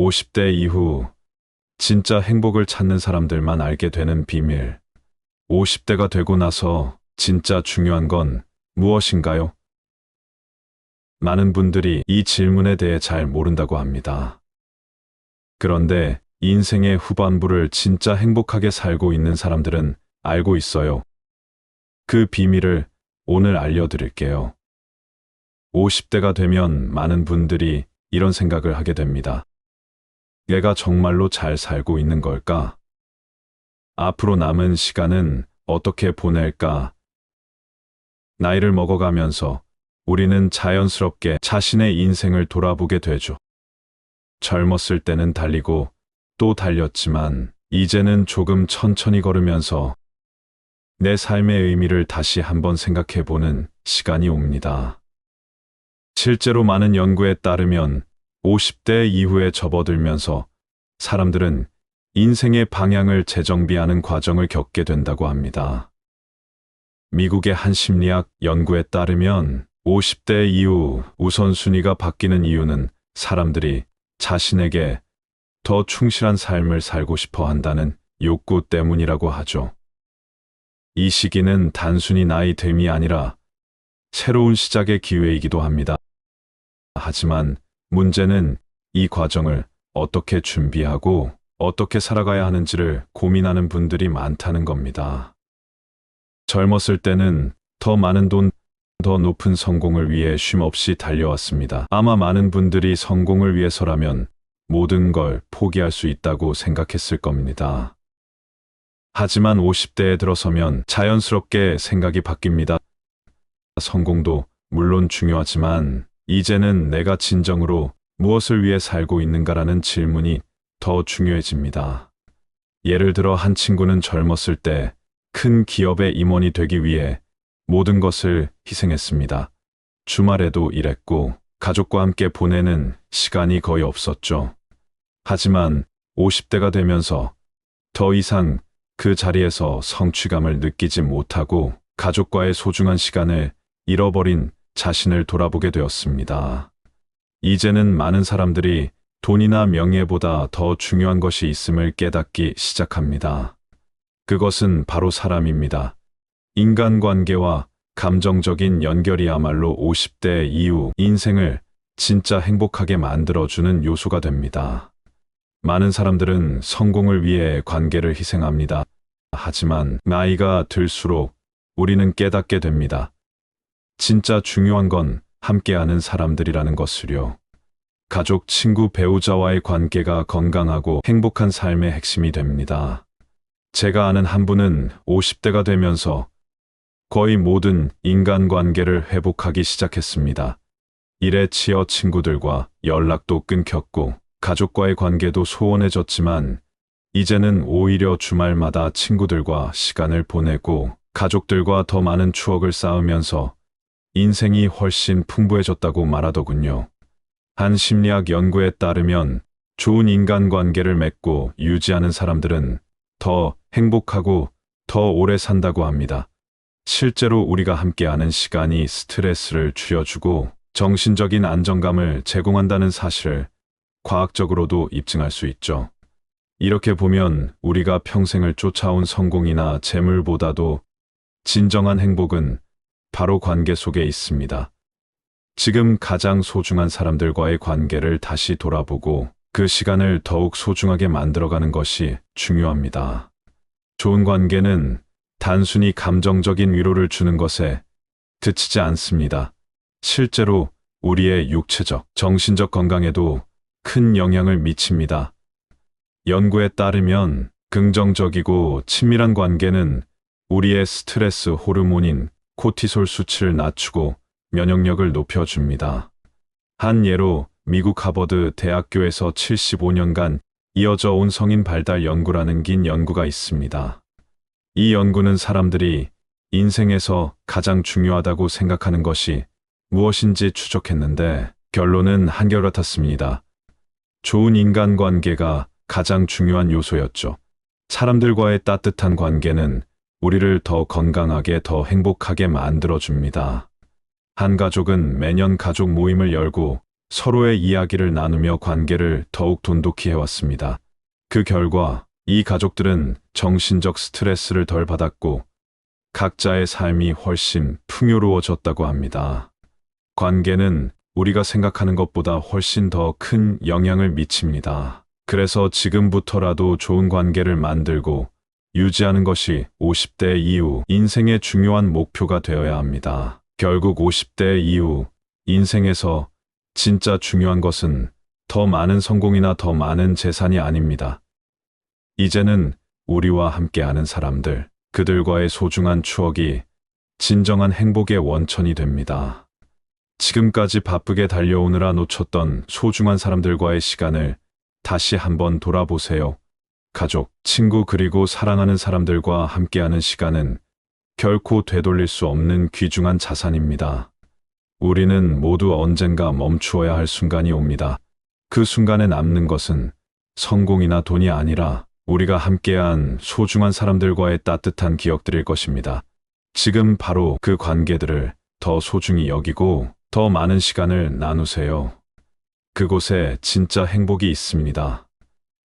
50대 이후 진짜 행복을 찾는 사람들만 알게 되는 비밀. 50대가 되고 나서 진짜 중요한 건 무엇인가요? 많은 분들이 이 질문에 대해 잘 모른다고 합니다. 그런데 인생의 후반부를 진짜 행복하게 살고 있는 사람들은 알고 있어요. 그 비밀을 오늘 알려드릴게요. 50대가 되면 많은 분들이 이런 생각을 하게 됩니다. 내가 정말로 잘 살고 있는 걸까? 앞으로 남은 시간은 어떻게 보낼까? 나이를 먹어가면서 우리는 자연스럽게 자신의 인생을 돌아보게 되죠. 젊었을 때는 달리고 또 달렸지만 이제는 조금 천천히 걸으면서 내 삶의 의미를 다시 한번 생각해 보는 시간이 옵니다. 실제로 많은 연구에 따르면 50대 이후에 접어들면서 사람들은 인생의 방향을 재정비하는 과정을 겪게 된다고 합니다. 미국의 한 심리학 연구에 따르면 50대 이후 우선순위가 바뀌는 이유는 사람들이 자신에게 더 충실한 삶을 살고 싶어 한다는 욕구 때문이라고 하죠. 이 시기는 단순히 나이 됨이 아니라 새로운 시작의 기회이기도 합니다. 하지만 문제는 이 과정을 어떻게 준비하고 어떻게 살아가야 하는지를 고민하는 분들이 많다는 겁니다. 젊었을 때는 더 많은 돈, 더 높은 성공을 위해 쉼없이 달려왔습니다. 아마 많은 분들이 성공을 위해서라면 모든 걸 포기할 수 있다고 생각했을 겁니다. 하지만 50대에 들어서면 자연스럽게 생각이 바뀝니다. 성공도 물론 중요하지만 이제는 내가 진정으로 무엇을 위해 살고 있는가라는 질문이 더 중요해집니다. 예를 들어 한 친구는 젊었을 때 큰 기업의 임원이 되기 위해 모든 것을 희생했습니다. 주말에도 일했고 가족과 함께 보내는 시간이 거의 없었죠. 하지만 50대가 되면서 더 이상 그 자리에서 성취감을 느끼지 못하고 가족과의 소중한 시간을 잃어버린 자신을 돌아보게 되었습니다. 이제는 많은 사람들이 돈이나 명예보다 더 중요한 것이 있음을 깨닫기 시작합니다. 그것은 바로 사람입니다. 인간관계와 감정적인 연결이야말로 50대 이후 인생을 진짜 행복하게 만들어주는 요소가 됩니다. 많은 사람들은 성공을 위해 관계를 희생합니다. 하지만 나이가 들수록 우리는 깨닫게 됩니다. 진짜 중요한 건 함께하는 사람들이라는 것을요. 가족, 친구, 배우자와의 관계가 건강하고 행복한 삶의 핵심이 됩니다. 제가 아는 한 분은 50대가 되면서 거의 모든 인간관계를 회복하기 시작했습니다. 일에 치여 친구들과 연락도 끊겼고 가족과의 관계도 소원해졌지만 이제는 오히려 주말마다 친구들과 시간을 보내고 가족들과 더 많은 추억을 쌓으면서 인생이 훨씬 풍부해졌다고 말하더군요. 한 심리학 연구에 따르면 좋은 인간관계를 맺고 유지하는 사람들은 더 행복하고 더 오래 산다고 합니다. 실제로 우리가 함께하는 시간이 스트레스를 줄여주고 정신적인 안정감을 제공한다는 사실을 과학적으로도 입증할 수 있죠. 이렇게 보면 우리가 평생을 쫓아온 성공이나 재물보다도 진정한 행복은 바로 관계 속에 있습니다. 지금 가장 소중한 사람들과의 관계를 다시 돌아보고 그 시간을 더욱 소중하게 만들어가는 것이 중요합니다. 좋은 관계는 단순히 감정적인 위로를 주는 것에 그치지 않습니다. 실제로 우리의 육체적, 정신적 건강에도 큰 영향을 미칩니다. 연구에 따르면 긍정적이고 친밀한 관계는 우리의 스트레스 호르몬인 코티솔 수치를 낮추고 면역력을 높여줍니다. 한 예로 미국 하버드 대학교에서 75년간 이어져 온 성인 발달 연구라는 긴 연구가 있습니다. 이 연구는 사람들이 인생에서 가장 중요하다고 생각하는 것이 무엇인지 추적했는데 결론은 한결같았습니다. 좋은 인간관계가 가장 중요한 요소였죠. 사람들과의 따뜻한 관계는 우리를 더 건강하게 더 행복하게 만들어줍니다. 한 가족은 매년 가족 모임을 열고 서로의 이야기를 나누며 관계를 더욱 돈독히 해왔습니다. 그 결과 이 가족들은 정신적 스트레스를 덜 받았고 각자의 삶이 훨씬 풍요로워졌다고 합니다. 관계는 우리가 생각하는 것보다 훨씬 더 큰 영향을 미칩니다. 그래서 지금부터라도 좋은 관계를 만들고 유지하는 것이 50대 이후 인생의 중요한 목표가 되어야 합니다. 결국 50대 이후 인생에서 진짜 중요한 것은 더 많은 성공이나 더 많은 재산이 아닙니다. 이제는 우리와 함께하는 사람들, 그들과의 소중한 추억이 진정한 행복의 원천이 됩니다. 지금까지 바쁘게 달려오느라 놓쳤던 소중한 사람들과의 시간을 다시 한번 돌아보세요. 가족, 친구 그리고 사랑하는 사람들과 함께하는 시간은 결코 되돌릴 수 없는 귀중한 자산입니다. 우리는 모두 언젠가 멈추어야 할 순간이 옵니다. 그 순간에 남는 것은 성공이나 돈이 아니라 우리가 함께한 소중한 사람들과의 따뜻한 기억들일 것입니다. 지금 바로 그 관계들을 더 소중히 여기고 더 많은 시간을 나누세요. 그곳에 진짜 행복이 있습니다.